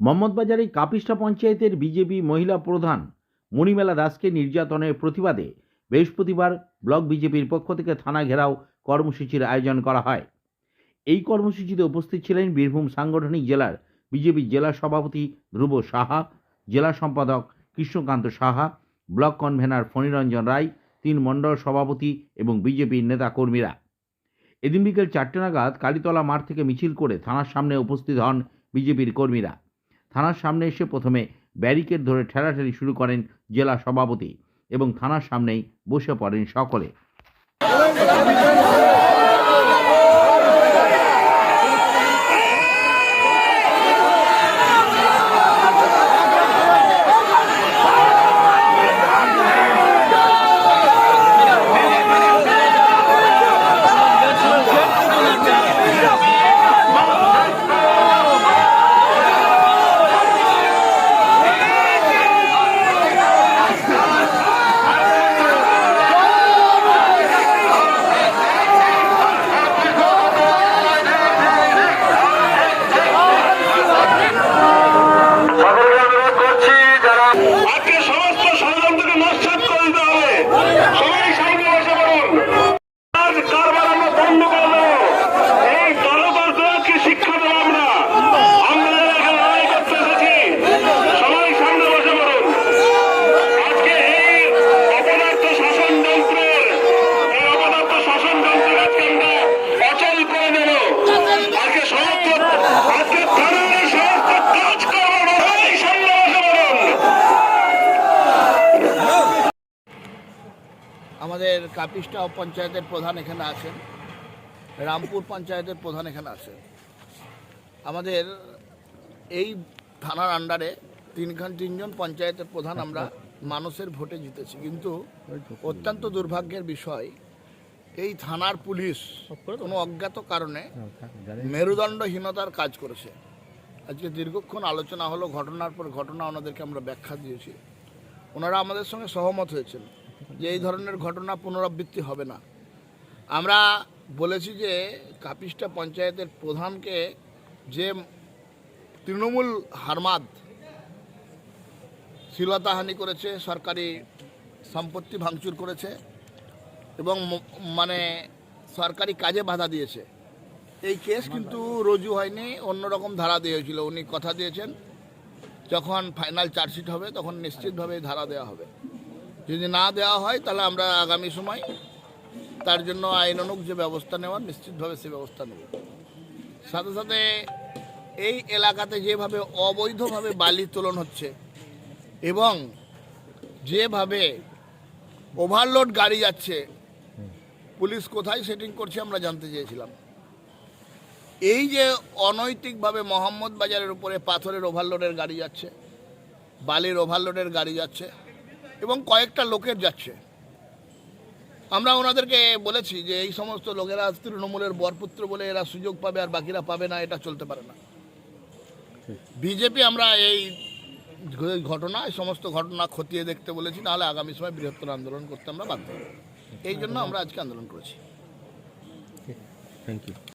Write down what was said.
মোহাম্মদবাজারের কাপিষ্ঠা পঞ্চায়েতের বিজেপি মহিলা প্রধান মণিমেলা দাসকে নির্যাতনের প্রতিবাদে বৃহস্পতিবার ব্লক বিজেপির পক্ষ থেকে থানা ঘেরাও কর্মসূচির আয়োজন করা হয়। এই কর্মসূচিতে উপস্থিত ছিলেন বীরভূম সাংগঠনিক জেলার বিজেপি জেলা সভাপতি ধ্রুব সাহা, জেলা সম্পাদক কৃষ্ণকান্ত সাহা, ব্লক কনভেনার ফণিরঞ্জন রায়, তিন মণ্ডল সভাপতি এবং বিজেপির নেতাকর্মীরা। এদিন বিকেল চারটে নাগাদ কালীতলা মাঠ থেকে মিছিল করে থানার সামনে উপস্থিত হন বিজেপির কর্মীরা। থানার সামনে এসে প্রথমে ব্যারিকেড ধরে ঠেলাঠেলি শুরু করেন জেলা সভাপতি এবং থানার সামনেই বসে পড়েন সকলে। আমাদের কাপিষ্ঠা পঞ্চায়েতের প্রধান এখানে আছেন। রামপুর পঞ্চায়েতের প্রধান এখানে আছেন। আমাদের এই থানার আন্ডারে তিনখান তিনজন পঞ্চায়েতের প্রধান আমরা মানুষের ভোটে জিতেছি। কিন্তু অত্যন্ত দুর্ভাগ্যের বিষয়, এই থানার পুলিশ কোনো অজ্ঞাত কারণে মেরুদণ্ডহীনতার কাজ করেছে। আজকে দীর্ঘক্ষণ আলোচনা হলো, ঘটনার পর ঘটনা ওনাদেরকে আমরা ব্যাখ্যা দিয়েছি। ওনারা আমাদের সঙ্গে সহমত হয়েছেন। যে এই ধরনের ঘটনা পুনরাবৃত্তি হবে না। আমরা বলেছি যে কাপিষ্ঠা পঞ্চায়েতের প্রধানকে যে তৃণমূল হারমাদ শ্লীলতাহানি করেছে, সরকারি সম্পত্তি ভাঙচুর করেছে এবং মানে সরকারি কাজে বাধা দিয়েছে। এই কেস কিন্তু রজু হয়নি, অন্যরকম ধারা দিয়েছিল উনি কথা দিয়েছেন, যখন ফাইনাল চার্জশিট হবে, তখন নিশ্চিতভাবে ধারা দেওয়া হবে। যদি না দেওয়া হয়, তাহলে আমরা আগামী সময় তার জন্য আইনানুগ যে ব্যবস্থা নেওয়ার, নিশ্চিতভাবে সে ব্যবস্থা নেব। সাথে সাথে এই এলাকাতে যেভাবে অবৈধভাবে বালি তোলন হচ্ছে এবং যেভাবে ওভারলোড গাড়ি যাচ্ছে, পুলিশ কোথায় সেটিং করছে আমরা জানতে চেয়েছিলাম। এই যে অনৈতিকভাবে মোহাম্মদ বাজারের উপরে পাথরের ওভারলোডের গাড়ি যাচ্ছে, বালির ওভারলোডের গাড়ি যাচ্ছে এবং কয়েকটা লোকের যাচ্ছে। আমরা ওনাদেরকে বলেছি যে এই সমস্ত লোকেরা তৃণমূলের বরপুত্র বলে এরা সুযোগ পাবে আর বাকিরা পাবে না, এটা চলতে পারে না। বিজেপি আমরা এই ঘটনা এই সমস্ত ঘটনা খতিয়ে দেখতে বলেছি, নাহলে আগামী সময় বৃহত্তর আন্দোলন করতে আমরা বাধ্য এই জন্য আমরা আজকে আন্দোলন করেছি। Thank you